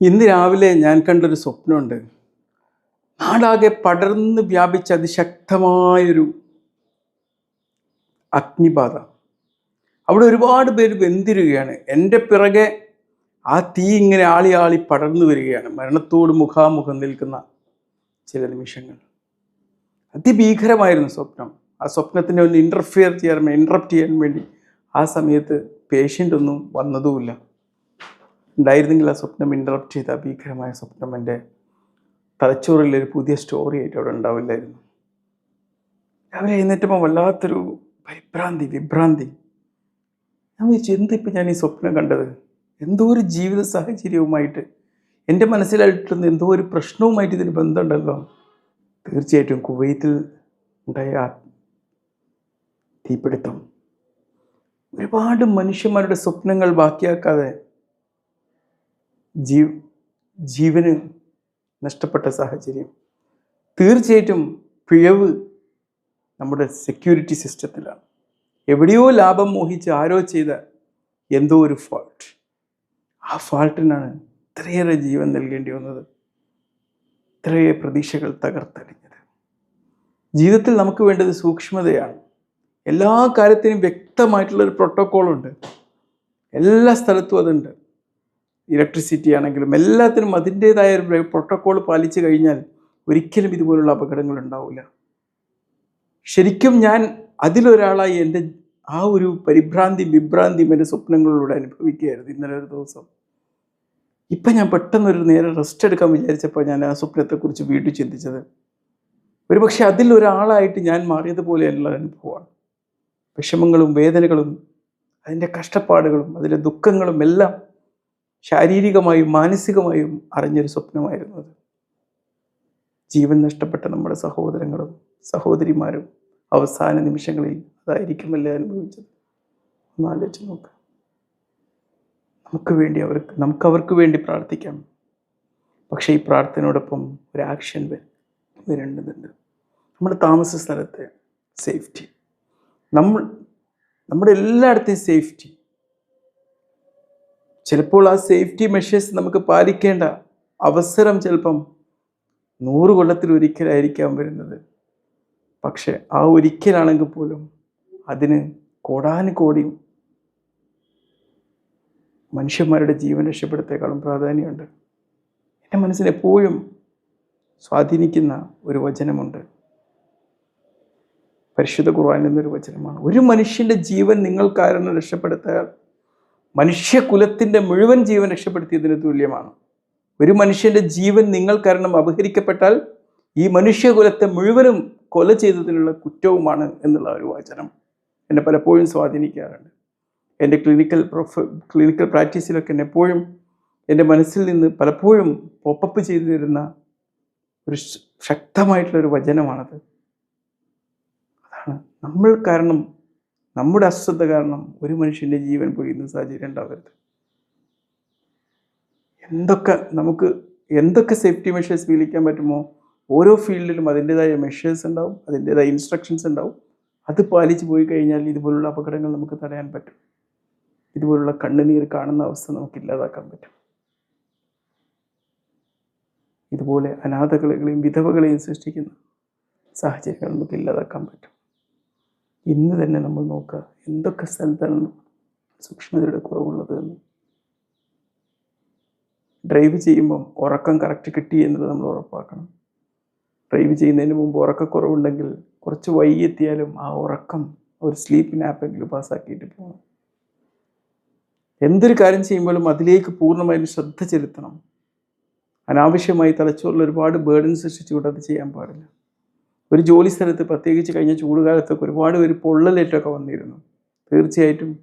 ഇന്ന് രാവിലെ ഞാൻ കണ്ടൊരു സ്വപ്നമുണ്ട്. നാടാകെ പടർന്ന് വ്യാപിച്ച അതിശക്തമായൊരു അഗ്നിബാധ. അവിടെ ഒരുപാട് പേര് വെന്തിരുകയാണ് എന്റെ പിറകെ ആ തീ ഇങ്ങനെ ആളി ആളി പടർന്നു വരികയാണ്. മരണത്തോട് മുഖാമുഖം നിൽക്കുന്ന ചില നിമിഷങ്ങൾ. അതിഭീകരമായിരുന്നു സ്വപ്നം. ആ സ്വപ്നത്തിനെ ഒന്ന് ഇന്റർഫിയർ ചെയ്യാൻ ഇൻട്രപ്റ്റ് ചെയ്യാൻ വേണ്ടി ആ സമയത്ത് പേഷ്യന്റ് ഒന്നും വന്നതുമില്ല. ഉണ്ടായിരുന്നെങ്കിൽ ആ സ്വപ്നം ഇന്ററപ്റ്റ് ചെയ്ത ഭീകരമായ സ്വപ്നം എന്റെ തലച്ചോറിൽ ഒരു പുതിയ സ്റ്റോറി ആയിട്ട് അവിടെ ഉണ്ടാവില്ലായിരുന്നു. രാവിലെ എഴുന്നേറ്റപ്പോൾ വല്ലാത്തൊരു പരിഭ്രാന്തി വിഭ്രാന്തി. ഞാൻ വിചാരിച്ചു എന്തിപ്പോൾ ഞാൻ ഈ സ്വപ്നം കണ്ടത്? എന്തോ ഒരു ജീവിത സാഹചര്യവുമായിട്ട് എന്റെ മനസ്സിലായിട്ടുള്ള എന്തോ ഒരു പ്രശ്നവുമായിട്ട് ഇതിന് ബന്ധമുണ്ടല്ലോ. തീർച്ചയായിട്ടും കുവൈത്തിൽ ഉണ്ടായ തീപിടുത്തം. ഒരുപാട് മനുഷ്യന്മാരുടെ സ്വപ്നങ്ങൾ ബാക്കിയാക്കാതെ ജീവ് ജീവന് നഷ്ടപ്പെട്ട സാഹചര്യം. തീർച്ചയായിട്ടും പിഴവ് നമ്മുടെ സെക്യൂരിറ്റി സിസ്റ്റത്തിലാണ് എവിടെയോ ലാഭം മോഹിച്ച് ആരോ ചെയ്ത എന്തോ ഒരു ഫോൾട്ട് ആ ഫാൾട്ടിനാണ് ഇത്രയേറെ ജീവൻ നൽകേണ്ടി വന്നത്. ഇത്രയേറെ പ്രതീക്ഷകൾ തകർത്തടിഞ്ഞത് ജീവിതത്തിൽ നമുക്ക് വേണ്ടത് സൂക്ഷ്മതയാണ്. എല്ലാ കാര്യത്തിനും വ്യക്തമായിട്ടുള്ളൊരു പ്രോട്ടോക്കോളുണ്ട് എല്ലാ സ്ഥലത്തും അതുണ്ട്. ഇലക്ട്രിസിറ്റി ആണെങ്കിലും എല്ലാത്തിനും അതിന്റേതായ ഒരു പ്രോട്ടോക്കോൾ പാലിച്ചു കഴിഞ്ഞാൽ ഒരിക്കലും ഇതുപോലുള്ള അപകടങ്ങൾ ഉണ്ടാവില്ല. ശരിക്കും ഞാൻ അതിലൊരാളായി എന്റെ ആ ഒരു പരിഭ്രാന്തി വിഭ്രാന്തിയും എന്റെ സ്വപ്നങ്ങളിലൂടെ അനുഭവിക്കുകയായിരുന്നു ഇന്നലെ ഒരു ദിവസം. ഇപ്പം ഞാൻ പെട്ടെന്നൊരു നേരെ റെസ്റ്റ് എടുക്കാൻ വിചാരിച്ചപ്പോൾ ഞാൻ ആ സ്വപ്നത്തെക്കുറിച്ച് വീണ്ടും ചിന്തിച്ചത്. ഒരുപക്ഷെ അതിലൊരാളായിട്ട് ഞാൻ മാറിയതുപോലെയുള്ള അനുഭവമാണ്. വിഷമങ്ങളും വേദനകളും അതിന്റെ കഷ്ടപ്പാടുകളും അതിന്റെ ദുഃഖങ്ങളും എല്ലാം ശാരീരികമായും മാനസികമായും അറിഞ്ഞൊരു സ്വപ്നമായിരുന്നു അത്. ജീവൻ നഷ്ടപ്പെട്ട നമ്മുടെ സഹോദരങ്ങളും സഹോദരിമാരും അവസാന നിമിഷങ്ങളിൽ അതായിരിക്കുമല്ലേ അനുഭവിച്ചത്? ഒന്ന് ആലോചിച്ച് നോക്കുക നമുക്ക് വേണ്ടി അവർക്ക് നമുക്ക് അവർക്ക് വേണ്ടി പ്രാർത്ഥിക്കാം. പക്ഷേ ഈ പ്രാർത്ഥനയോടൊപ്പം ഒരു ആക്ഷൻ വരേണ്ടതുണ്ട് നമ്മുടെ താമസ സ്ഥലത്തെ സേഫ്റ്റി നമ്മൾ നമ്മുടെ എല്ലായിടത്തെയും സേഫ്റ്റി ചിലപ്പോൾ ആ സേഫ്റ്റി മെഷേഴ്സ് നമുക്ക് പാലിക്കേണ്ട അവസരം ചിലപ്പം നൂറ് കൊല്ലത്തിൽ ഒരിക്കലായിരിക്കാം വരുന്നത്. പക്ഷെ ആ ഒരിക്കലാണെങ്കിൽ പോലും അതിന് കോടാനുകോടി മനുഷ്യന്മാരുടെ ജീവൻ രക്ഷപ്പെടുത്തേക്കാളും പ്രാധാന്യമുണ്ട്. എന്റെ മനസ്സിനെപ്പോഴും സ്വാധീനിക്കുന്ന ഒരു വചനമുണ്ട്. പരിശുദ്ധ ഖുർആൻ എന്നൊരു വചനമാണ്. ഒരു മനുഷ്യന്റെ ജീവൻ നിങ്ങൾ കാരണം രക്ഷപ്പെടുത്തിയാൽ മനുഷ്യകുലത്തിന്റെ മുഴുവൻ ജീവൻ രക്ഷപ്പെടുത്തിയതിന് തുല്യമാണ്. ഒരു മനുഷ്യന്റെ ജീവൻ നിങ്ങൾ കാരണം അപഹരിക്കപ്പെട്ടാൽ ഈ മനുഷ്യകുലത്തെ മുഴുവനും കൊല ചെയ്തതിനുള്ള കുറ്റവുമാണ് എന്നുള്ള ഒരു വാചനം എന്നെ പലപ്പോഴും സ്വാധീനിക്കാറുണ്ട്. എന്റെ ക്ലിനിക്കൽ പ്രൊഫ ക്ലിനിക്കൽ പ്രാക്ടീസിലൊക്കെ എന്നെ എപ്പോഴും എന്റെ മനസ്സിൽ നിന്ന് പലപ്പോഴും പോപ്പപ്പ് ചെയ്തു തരുന്ന ഒരു ശക്തമായിട്ടുള്ളൊരു വചനമാണത്. അതാണ് നമ്മൾ കാരണം നമ്മുടെ അശ്രദ്ധ കാരണം ഒരു മനുഷ്യന്റെ ജീവൻ പൊഴിയുന്ന സാഹചര്യം ഉണ്ടാവരുത്. എന്തൊക്കെ നമുക്ക് എന്തൊക്കെ സേഫ്റ്റി മെഷേഴ്സ് വീലിക്കാൻ പറ്റുമോ? ഓരോ ഫീൽഡിലും അതിന്റെതായ മെഷേഴ്സ് ഉണ്ടാവും അതിന്റെതായ ഇൻസ്ട്രക്ഷൻസ് ഉണ്ടാവും. അത് പാലിച്ച് പോയി കഴിഞ്ഞാൽ ഇതുപോലുള്ള അപകടങ്ങൾ നമുക്ക് തടയാൻ പറ്റും. ഇതുപോലുള്ള കണ്ണുനീർ കാണുന്ന അവസ്ഥ നമുക്ക് ഇല്ലാതാക്കാൻ പറ്റും. ഇതുപോലെ അനാഥകളെയും വിധവകളെയും സൃഷ്ടിക്കുന്ന സാഹചര്യങ്ങൾ നമുക്ക് ഇല്ലാതാക്കാൻ പറ്റും. ഇന്ന് തന്നെ നമ്മൾ നോക്കുക എന്തൊക്കെ സ്ഥലത്താണ് സൂക്ഷ്മതയുടെ കുറവുള്ളത് എന്ന്. ഡ്രൈവ് ചെയ്യുമ്പം ഉറക്കം കറക്റ്റ് കിട്ടി എന്നുള്ളത് നമ്മൾ ഉറപ്പാക്കണം. ഡ്രൈവ് ചെയ്യുന്നതിന് മുമ്പ് ഉറക്കക്കുറവുണ്ടെങ്കിൽ കുറച്ച് വൈകി എത്തിയാലും ആ ഉറക്കം ഒരു സ്ലീപ്പ് നാപ്പെങ്കിലും പാസ്സാക്കിയിട്ട് പോകണം. എന്തൊരു കാര്യം ചെയ്യുമ്പോഴും അതിലേക്ക് പൂർണമായും ശ്രദ്ധ ചെലുത്തണം. അനാവശ്യമായി തലച്ചോറിൽ ഒരുപാട് ബേർഡൻ സൃഷ്ടിച്ചുകൊണ്ട് അത് ചെയ്യാൻ പാടില്ല. ഒരു ജോലി സ്ഥലത്ത് പ്രത്യേകിച്ച് കഴിഞ്ഞ ചൂടുകാലത്തൊക്കെ ഒരുപാട് പേര് പൊള്ളലേറ്റൊക്കെ വന്നിരുന്നു. തീർച്ചയായിട്ടും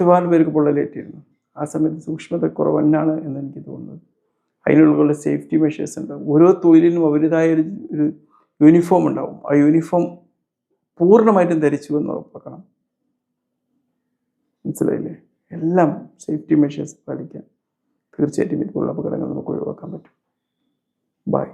ഒരുപാട് പേർക്ക് പൊള്ളലേറ്റിരുന്നു. ആ സമയത്ത് സൂക്ഷ്മത കുറവന്നാണ് എന്ന് എനിക്ക് തോന്നുന്നത്. അതിനുള്ള സേഫ്റ്റി മെഷേഴ്സ് ഉണ്ട്. ഓരോ തൊഴിലിനും അവരുടേതായ ഒരു ഒരു യൂണിഫോം ഉണ്ടാവും. ആ യൂണിഫോം പൂർണമായിട്ടും ധരിച്ചു എന്ന് ഉറപ്പാക്കണം. മനസ്സിലായില്ലേ? എല്ലാം സേഫ്റ്റി മെഷേഴ്സ് പാലിക്കാൻ തീർച്ചയായിട്ടും ഇതുപോലുള്ള അപകടങ്ങൾ നമുക്ക് ഒഴിവാക്കാൻ പറ്റും. ബൈ.